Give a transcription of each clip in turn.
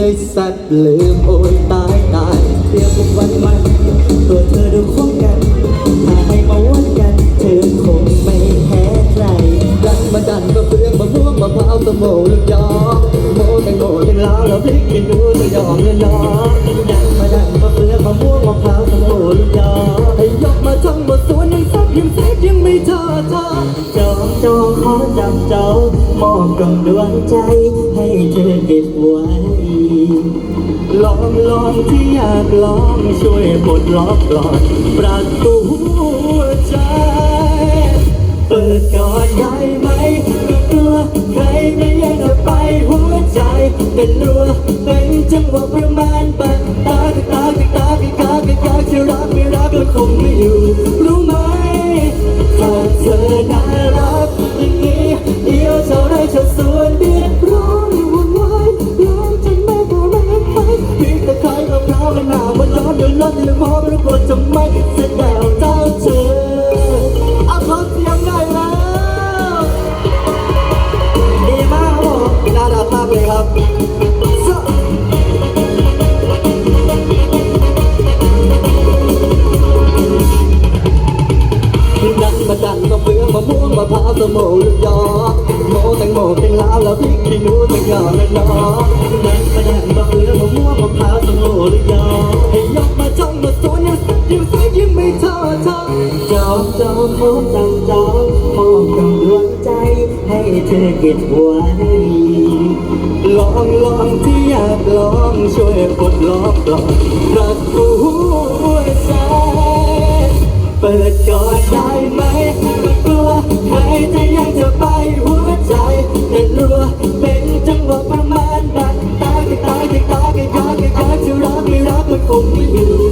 เลยสัตว์ลืมโอยตายตายเดี๋ยวพวกวันมันตัวเธอดูคงกัน ถ้าให้มาวัดกัน เธอคงไม่แพ้ใครดันมาดันมาเฟืองมาม่วงมาพร้าวตะโมลูกยอโมแตงโมแตงลาวแล้วพริกกินดูตัวยองเงินน้อดันมาดันมาเฟืองมาม่วงมาพร้าวตะโมลูกยอให้ยกมาทั้งหมดสวนยังซับยังเซฟยังไม่ท้อท้อจองจองขอจับเจ้ามอบกำดวงใจให้เธอเก็บไว้ ลองลองที่อยากลองช่วยปลดล็อกหลอดปรับตัวใจ เปิดก่อนได้ไหมกลัวใครไม่แย่งเอาไปหัวใจเป็นรัวเป็นจังหวะประมาณปัดตาตาตาตาตาที่รักไม่รักก็คงไม่อยู่ รู้ไหมถ้าเธอ จะไม่แสดงเจ้าเธอเอาขอเสียงหน่อยแล้วดีมากครับผมน่ารักมากเลยครับดันมาดันมาเฟืองมาม่วงมาพร้าวสมโมลูกยอโมแตงโมแตงลาวแล้วพริกขี้หนูแตงยอและน้อดันมาดันมาเฟืองมาม่วงมาพร้าวสมโมลูกยอให้ยกมาจ้องมา ยิ่งแสนยยิ่งไม่ท้อท้อจอบจอบโค้งจังจอบมองกำลังใจ ให้เธอเก็บไว้ลองลองที่อยากลองช่วยปลดล็อกลองรักกูหัวใจเปิดกอดได้ไหมกลัวใครจะยังจะไปหัวใจแต่รัวเป็นจังหวะประมาณนั้นตาที่ตาที่ตาที่ยากที่ยากจะรักไม่รักมันคงไม่อยู่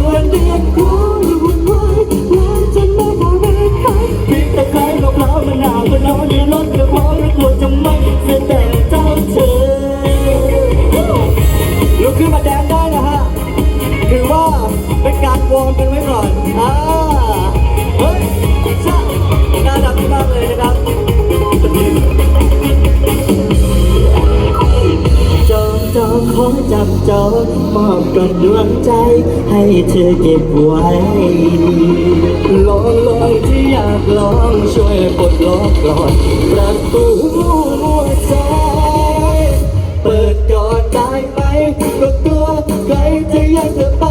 ไรจะสวนเรียนรู้วุ่นวายแล้วจะไม่พอแรงใครพิกตะไคร้มร้าวมะนาวมะนาวเดือดร้อนกระเพาะแล้วกลัวจะไม่แสดงเจ้าเธอลุกขึ้นมาแดนได้นะฮะถือว่าเป็นการวอร์มกันไว้ก่อน มอบกำดวงใจให้เธอเก็บไว้ลองลองที่อยากลองช่วยปลดล็อกกลอนประตูหัวใจ เปิดก่อนได้ไหมก็กลัวใครจะอยากจะไป